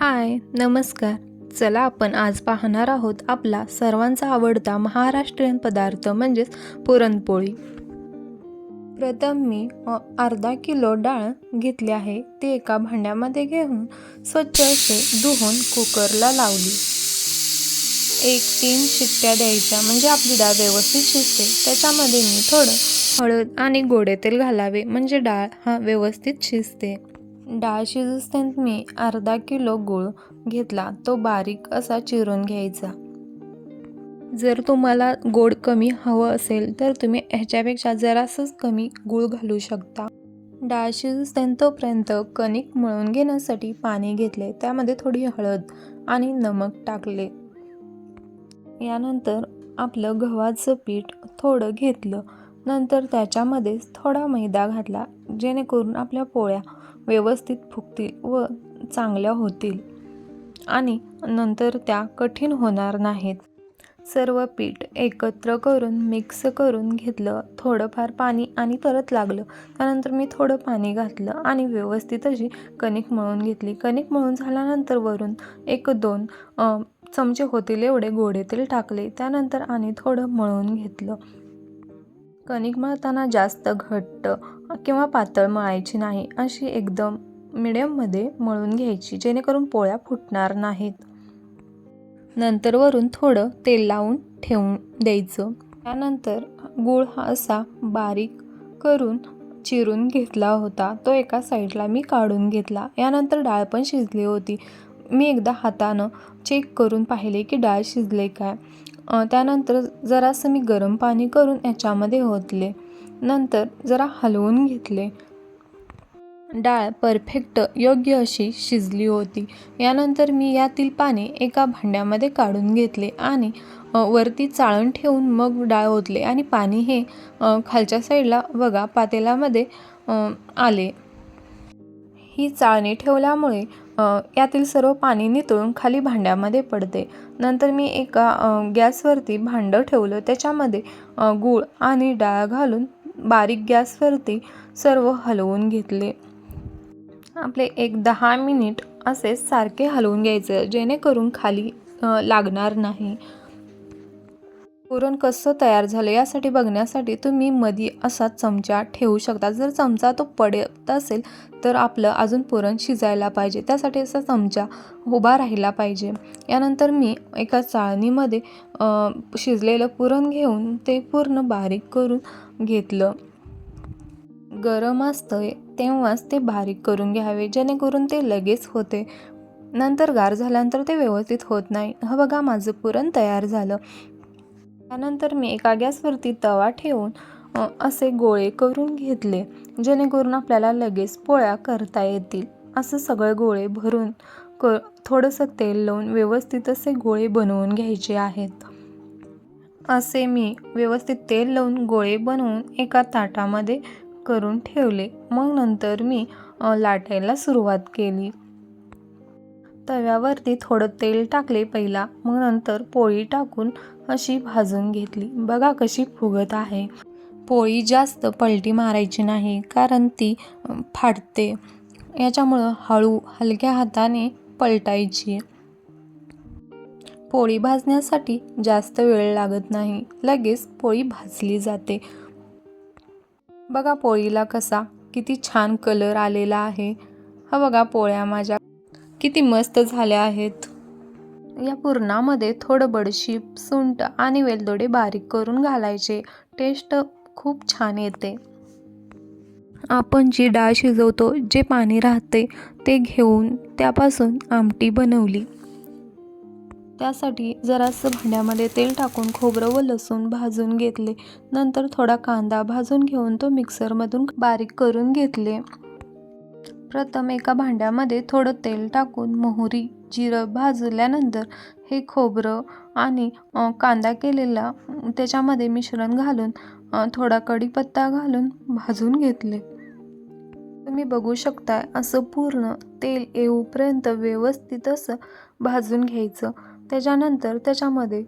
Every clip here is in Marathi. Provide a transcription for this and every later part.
हाय नमस्कार. चला आपण आज पाहणार आहोत आपला सर्वांचा आवडता महाराष्ट्रीयन पदार्थ म्हणजेच पुरणपोळी. प्रथम मी अर्धा किलो डाळ घेतली आहे. ती एका भांड्यामध्ये घेऊन स्वच्छ असे धुवून कुकरला लावली. एक तीन शिट्ट्या द्यायच्या म्हणजे आपली डाळ व्यवस्थित शिजते. त्याच्यामध्ये मी थोडं हळद आणि गोडे तेल घालावे म्हणजे डाळ हा व्यवस्थित शिजते. डाळ शिजूपर्यंत मी अर्धा किलो गूळ घेतला. तो बारीक असा चिरून घ्यायचा. जर तुम्हाला गोड कमी हवं असेल तर तुम्ही ह्याच्यापेक्षा जरासंच कमी गूळ घालू शकता. डाळ शिजूपर्यंत तोपर्यंत कणिक मळून घेण्यासाठी पाणी घेतले. त्यामध्ये थोडी हळद आणि नमक टाकले. यानंतर आपलं गव्हाचं पीठ थोडं घेतलं. नंतर त्याच्यामध्ये थोडा मैदा घातला जेणेकरून आपल्या पोळ्या व्यवस्थित फुगतील व चांगल्या होतील. आणि नंतर त्या कठीण होणार नाहीत. सर्व पीठ एकत्र करून मिक्स करून घेतलं. थोडंफार पाणी आणि परत लागलं. त्यानंतर मी थोडं पाणी घातलं आणि व्यवस्थित अशी कणिक मळून घेतली. कणिक मळून झाल्यानंतर वरून एक दोन चमचे होतील एवढे गोडे तेल टाकले. त्यानंतर आणि थोडं मळून घेतलं. कणिक मळताना जास्त घट्ट किंवा पातळ मळायची नाही अशी एकदम मिडियममध्ये मळून घ्यायची जेणेकरून पोळ्या फुटणार नाहीत. नंतर वरून थोडं तेल लावून ठेवून द्यायचं. त्यानंतर गूळ हा असा बारीक करून चिरून घेतला होता. तो एका साईडला मी काढून घेतला. यानंतर डाळ पण शिजली होती. मी एकदा हातानं चेक करून पाहिले की डाळ शिजले काय. त्यानंतर जरासं मी गरम पाणी करून याच्यामध्ये ओतले. नंतर जरा हलवून घेतले. डाळ परफेक्ट योग्य अशी शिजली होती. यानंतर मी यातील पाणी एका भांड्यामध्ये काढून घेतले आणि वरती चाळण ठेवून मग डाळ ओतले आणि पाणी हे खालच्या साईडला बघा पातेल्यामध्ये आले. ही चाळणी ठेवल्यामुळे यातील सर्व पाणी नितळून खाली भांड्यामध्ये पडते. नंतर मी एका गॅसवरती भांडं ठेवलं. त्याच्यामध्ये गूळ आणि डाळ घालून बारीक गॅसवरती सर्व हलवून घेतले. आपले एक दहा मिनिट असे सारखे हलवून घ्यायचं जेणेकरून खाली लागणार नाही. पुरण कसं तयार झालं यासाठी बघण्यासाठी तुम्ही मधी असा चमचा ठेवू शकता. जर चमचा तो पडत असेल तर आपलं अजून पुरण शिजायला पाहिजे. त्यासाठी असा चमचा उभा राहिला पाहिजे. यानंतर मी एका चाळणीमध्ये शिजलेलं पुरण घेऊन ते पूर्ण बारीक करून घेतलं. गरम असतं तेव्हाच ते बारीक करून घ्यावे जेणेकरून ते लगेच होते. नंतर गार झाल्यानंतर ते व्यवस्थित होत नाही. हा बघा माझं पुरण तयार झालं. त्यानंतर मी एका गॅसवरती तवा ठेवून असे गोळे करून घेतले जेणेकरून आपल्याला लगेच पोळ्या करता येतील. असं सगळे गोळे भरून क थोडंसं तेल लावून व्यवस्थित असे गोळे बनवून घ्यायचे आहेत. असे मी व्यवस्थित तेल लावून गोळे बनवून एका ताटामध्ये करून ठेवले. मग नंतर मी लाटायला सुरुवात केली. तव्यावरती थोडं तेल टाकले पहिला. मग नंतर पोळी टाकून अशी भाजून घेतली. बघा कशी फुगत आहे. पोळी जास्त पलटी मारायची नाही कारण ती फाटते. याच्यामुळं हळू हलक्या हाताने पलटायची. पोळी भाजण्यासाठी जास्त वेळ लागत नाही. लगेच पोळी भाजली जाते. बघा पोळीला कसा किती छान कलर आलेला आहे. हा बघा पोळ्या माझ्या. किती मस्त झाल्या आहेत. या पुरणामध्ये थोडं बडशीप सुंट आणि वेलदोडे बारीक करून घालायचे. टेस्ट खूप छान येते. आपण जी डाळ शिजवतो जे पाणी राहते ते घेऊन त्यापासून आमटी बनवली. त्यासाठी जरासं भांड्यामध्ये तेल टाकून खोबरं व लसूण भाजून घेतले. नंतर थोडा कांदा भाजून घेऊन तो मिक्सरमधून बारीक करून घेतले. प्रथम एका भांड्यामध्ये थोडं तेल टाकून मोहरी जिरं भाजल्यानंतर हे खोबरं आणि कांदा केलेला त्याच्यामध्ये मिश्रण घालून थोडा कढीपत्ता घालून भाजून घेतले. तुम्ही बघू शकता असं पूर्ण तेल येऊपर्यंत व्यवस्थित असं भाजून घ्यायचं. त्याच्यानंतर त्याच्यामध्ये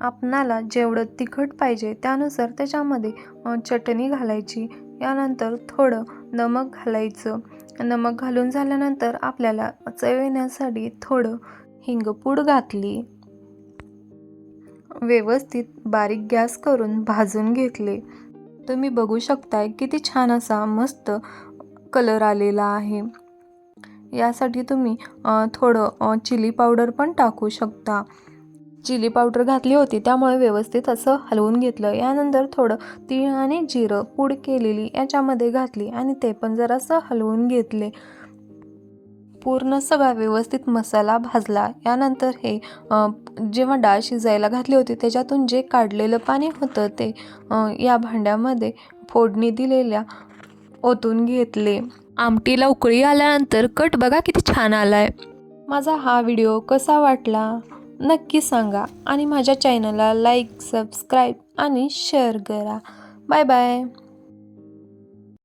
आपणाला जेवढं तिखट पाहिजे त्यानुसार त्याच्यामध्ये चटणी घालायची. यानंतर थोडं नमक घालायचं. नमक घालून झाल्यानंतर आपल्याला चव येण्यासाठी थोडं हिंगपूड घातली. व्यवस्थित बारीक गॅस करून भाजून घेतले. तुम्ही बघू शकताय किती छान असा मस्त कलर आलेला आहे. यासाठी तुम्ही थोडं चिली पावडर पण टाकू शकता. चिली पावडर घातली होती त्यामुळे व्यवस्थित असं हलवून घेतलं. यानंतर थोडं तीळ आणि जिरं पूड केलेली याच्यामध्ये घातली आणि ते पण जरासं हलवून घेतले. पूर्ण सगळा व्यवस्थित मसाला भाजला. यानंतर हे जेव्हा डाळ शिजायला घातली होती त्याच्यातून जे काढलेलं पाणी होतं ते या भांड्यामध्ये फोडणी दिलेल्या ओतून घेतले. आमटीला उकळी आल्यानंतर कट बघा किती छान आलाय. माझा हा व्हिडिओ कसा वाटला? नक्की सांगा आणि माझ्या चॅनलला लाईक सबस्क्राईब आणि शेअर करा. Bye bye.